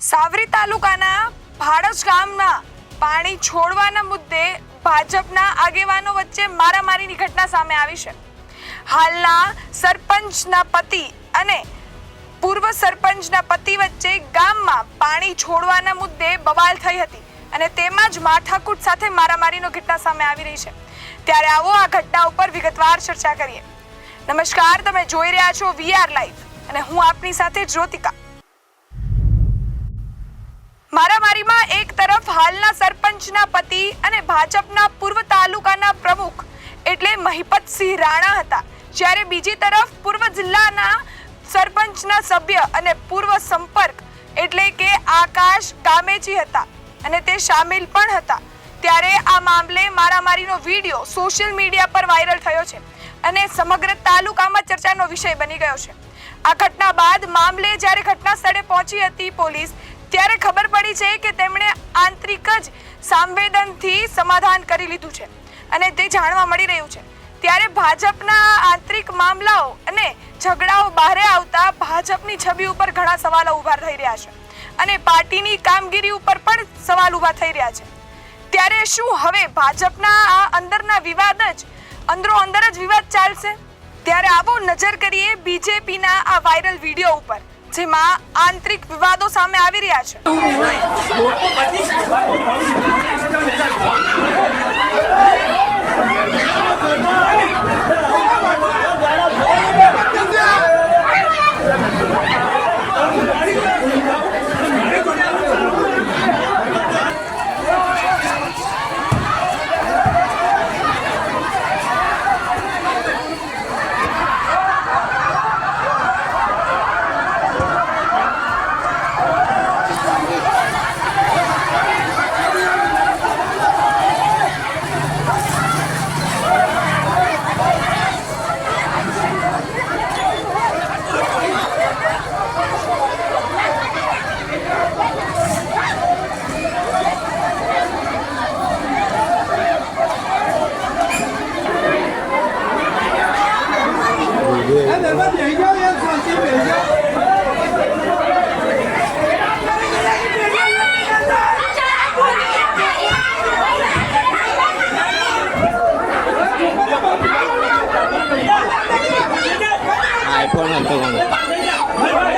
સાવરી તાલુકાના ભાડજ ગામના પાણી છોડવાના મુદ્દે ભાજપના આગેવાનો વચ્ચે મારામારીની ઘટના સામે આવી છે. હાલના સરપંચના પતિ અને પૂર્વ સરપંચના પતિ વચ્ચે ગામમાં પાણી છોડવાના મુદ્દે બવાલ થઈ હતી અને તેમાં જ માથાકૂટ સાથે મારામારીનો ઘટના સામે આવી રહી છે. ત્યારે આવો આ ઘટના ઉપર વિગતવાર ચર્ચા કરીએ. નમસ્કાર, તમે જોઈ રહ્યા છો વીઆર લાઈવ અને હું આપની સાથે જ્યોતિકા મારામારીમાં એક તરફ હાલના સરપંચના પતિ અને ભાજપના પૂર્વ તાલુકાના પ્રમુખ એટલે મહિપતસિંહ રાણા હતા. જ્યારે બીજી તરફ પૂર્વ જિલ્લાના સરપંચના સભ્ય અને પૂર્વ સંપર્ક એટલે કે આકાશ ગામેચી હતા અને તે સામેલ પણ હતા. ત્યારે આ મામલે મારામારીનો વીડિયો સોશિયલ મીડિયા પર વાયરલ થયો છે અને સમગ્ર તાલુકામાં ચર્ચાનો વિષય બની ગયો છે. આ ઘટના બાદ મામલે જ્યારે ઘટના સ્થળે પહોંચી હતી પોલીસ ત્યારે ખબર પડી છે કે તેમણે આંતરિક જ સંવેદનથી સમાધાન કરી લીધું છે અને તે જાણવા મળી રહ્યું છે. ત્યારે ભાજપના આંતરિક મામલાઓ અને ઝઘડાઓ બહાર આવતા ભાજપની છબી ઉપર ઘણા સવાલો ઊભા થઈ રહ્યા છે અને પાર્ટીની કામગીરી ઉપર પણ સવાલ ઊભા થઈ રહ્યા છે. ત્યારે શું હવે ભાજપના આ અંદરના વિવાદ જ અંદરો અંદર જ વિવાદ ચાલશે? ત્યારે આવો નજર કરીએ બીજેપીના આ વાયરલ વીડિયો ઉપર. જેમાં આંતરિક વિવાદો સામે આવી રહ્યા છે. bye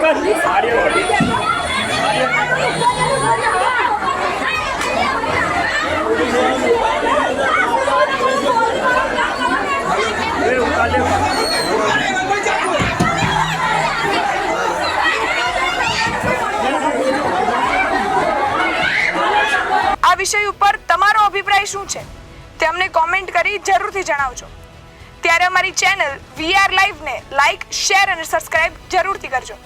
આ વિષય ઉપર તમારો અભિપ્રાય શું છે? તે અમને કોમેન્ટ કરી જરૂરથી જણાવજો. ત્યારે અમારી ચેનલ વીઆર લાઈવને લાઈક શેર અને સબસ્ક્રાઇબ જરૂરથી કરજો.